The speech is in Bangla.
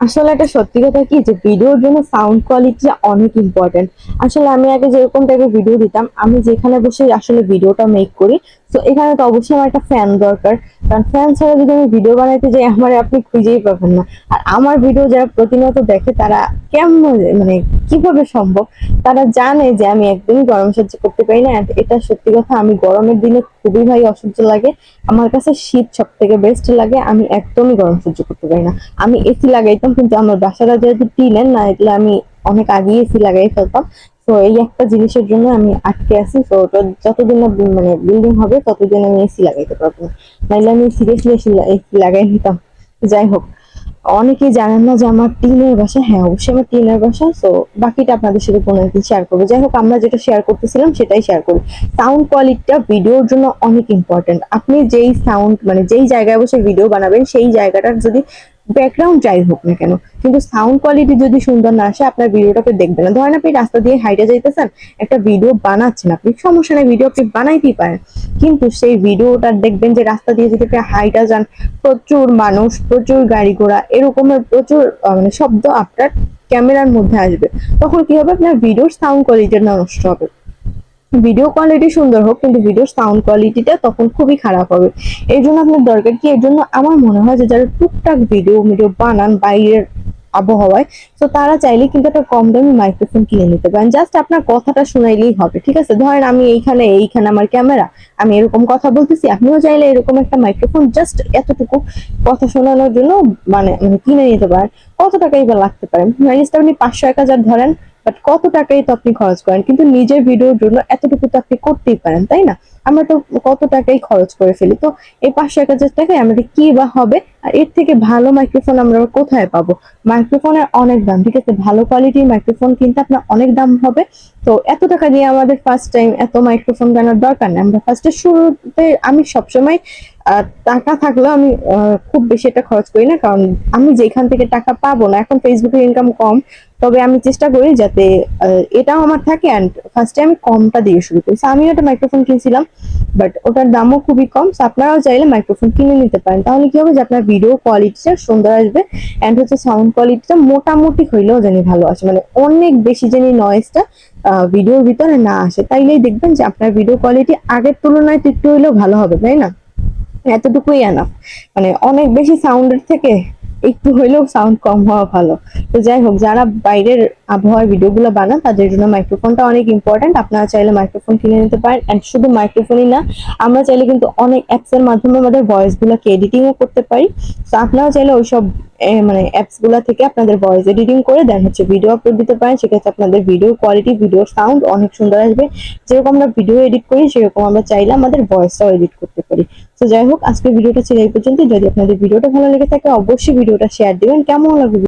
আসলে একটা সত্যি কথা কি যে ভিডিওর জন্য সাউন্ড কোয়ালিটিটা অনেক ইম্পর্টেন্ট আসলে আমি আগে যেরকম টাইপের ভিডিও দিতাম, আমি যেখানে বসে আসলে ভিডিওটা মেক করি তো এখানে তো অবশ্যই আমার একটা ফ্যান দরকার। কারণ ফ্যান ছাড়া যদি আমি ভিডিও বানাইতে যাই, আমার আপনি খুঁজেই পাবেন না। আর আমার ভিডিও যারা প্রতিনিয়ত দেখে, তারা কেমন মানে কীভাবে সম্ভব? তারা জানে যে আমি একদমই গরম সহ্য করতে পারি না। এটা সত্যি কথা, আমি গরমের দিনে খুবই ভাই অসহ্য লাগে। আমার কাছে শীত সব থেকে বেস্ট লাগে, আমি একদমই গরম সহ্য করতে পারি না। আমি এসি লাগাইতাম, কিন্তু আমার বাসাটা যেহেতু টিনের, না এগুলো আমি অনেক আগেই এসি লাগাই ফেলতাম। তো এই একটা জিনিসের জন্য আমি আটকে আছি। তো যতদিন মানে বিল্ডিং হবে, ততদিন আমি এসি লাগাইতে পারব নাইলে আমি সিরিয়াসলি এসি এসি লাগাই নিতাম। যাই হোক, অনেকেই জানেন না যে আমার টিনের বাসা হ্যাঁ অবশ্যই আমার টিনের বাসা। তো বাকিটা আপনাদের সাথে কোনো একদিন শেয়ার করব। যাই হোক, আমরা যেটা শেয়ার করতেছিলাম, সেটাই শেয়ার করি। সাউন্ড কোয়ালিটিটা ভিডিওর জন্য অনেক ইম্পর্টেন্ট আপনি যেই সাউন্ড মানে যেই জায়গায় বসে ভিডিও বানাবেন, সেই জায়গাটার যদি ব্যাকগ্রাউন্ড যাই হোক না কেন, কিন্তু সাউন্ড কোয়ালিটি যদি সুন্দর না আসে, আপনার ভিডিওটাকে দেখবেন না। ধরেন আপনি রাস্তা দিয়ে হাইটে যাইতেছেন, একটা ভিডিও বানাচ্ছেন আপনি, সমস্যা নেই ভিডিও আপনি বানাইতেই পারেন। কিন্তু সেই ভিডিওটা দেখবেন যে রাস্তা দিয়ে যদি আপনি হাইটা যান, প্রচুর মানুষ, প্রচুর গাড়ি ঘোড়া, এরকমের প্রচুর মানে শব্দ আপনার ক্যামেরার মধ্যে আসবে। তখন কি হবে? আপনার ভিডিওর সাউন্ড কোয়ালিটি নষ্ট হবে। ভিডিও কোয়ালিটি সুন্দর হোক, কিন্তু ভিডিওর সাউন্ড কোয়ালিটিটা তখন খুবই খারাপ হবে। এই জন্য আপনার দরকার কি? এর জন্য আমার মনে হয় যে যারা টুকটাক ভিডিও ভিডিও বানান বাইরের আবহাওয়ায়, তো তারা চাইলে কিন্তু একটা কম দামি মাইক্রোফোন কিনে নিতে পারেন। জাস্ট আপনার কথাটা শুনাইলেই হবে, ঠিক আছে? ধরেন আমি এইখানে এইখানে আমার ক্যামেরা আমি এরকম কথা বলতেছি, আপনিও চাইলে এরকম একটা মাইক্রোফোন জাস্ট এতটুকু কথা শোনানোর জন্য মানে মানে কিনে নিতে পারেন। কত টাকাই বা লাগতে পারে? জিনিসটা আপনি পাঁচশো, এক হাজার ধরেন বাট কত টাকাই তো আপনি খরচ করেন? কিন্তু নিজের ভিডিওর জন্য এতটুকু তো আপনি করতেই পারেন, তাই না? আমরা তো কত টাকাই খরচ করে ফেলি। তো এই পাঁচশো এক হাজার টাকায় আমাদের কি বা হবে? আর এর থেকে ভালো মাইক্রোফোন আমরা কোথায় পাবো? মাইক্রোফোনের অনেক দাম, ঠিক আছে? ভালো কোয়ালিটির মাইক্রোফোন কিনতে আপনার অনেক দাম হবে। তো এত টাকা দিয়ে আমাদের ফার্স্ট টাইম এত মাইক্রোফোন কেনার দরকার নেই। আমরা ফার্স্টে শুরুতে আমি সবসময় টাকা থাকলেও আমি খুব বেশি এটা খরচ করি না কারণ আমি যেখান থেকে টাকা পাবো না এখন ফেসবুকের ইনকাম কম তবে আমি চেষ্টা করি যাতে এটাও আমার থাকে অ্যান্ড ফার্স্টে আমি কমটা দিয়ে শুরু করি। আমিও একটা মাইক্রোফোন কিনছিলাম বাট ওটার দামও খুবই কম So, আপনারাও চাইলে মাইক্রোফোন কিনে নিতে পারেন। তাহলে কি হবে যে আপনার ভিডিও কোয়ালিটিটা সুন্দর আসবে অ্যান্ড হচ্ছে সাউন্ড কোয়ালিটিটা মোটামুটি হইলেও জানি ভালো আসে। মানে অনেক বেশি জানি নয়েজটা ভিডিওর ভিতরে না আসে। তাইলেই দেখবেন যে আপনার ভিডিও কোয়ালিটি আগের তুলনায় একটু হইলেও ভালো হবে তাই না? এতটুকুই এনাফ মানে অনেক বেশি সাউন্ডের থেকে একটু হইলেও সাউন্ড কম হওয়া ভালো। তো যাই হোক, যারা বাইরের আবহাওয়ার ভিডিওগুলো বানান, তাদের জন্য মাইক্রোফোনটা অনেক ইম্পর্ট্যান্ট আপনারা চাইলে মাইক্রোফোন কিনে নিতে পারেন। অ্যান্ড শুধু মাইক্রোফোনই না, আমরা চাইলে কিন্তু অনেক অ্যাপস এর মাধ্যমে আমাদের ভয়েস গুলাকে এডিটিংও করতে পারি। তো আপনারা চাইলে ওইসব মানে অ্যাপসগুলা থেকে আপনাদের ভয়েস এডিটিং করে দেন। হচ্ছে ভিডিও আপলোড দিতে পারেন। সেক্ষেত্রে আপনাদের ভিডিও কোয়ালিটি ভিডিও সাউন্ড অনেক সুন্দর আসবে। যেরকম আমরা ভিডিও এডিট করি, সেরকম আমরা চাইলে আমাদের ভয়েসটাও এডিট করতে পারি তো যাই হোক, আজকের ভিডিওটা ছিল এই পর্যন্ত যদি আপনাদের ভিডিওটা ভালো লেগে থাকে, অবশ্যই ভিডিওটা শেয়ার দিবেন। কেমন লাগবে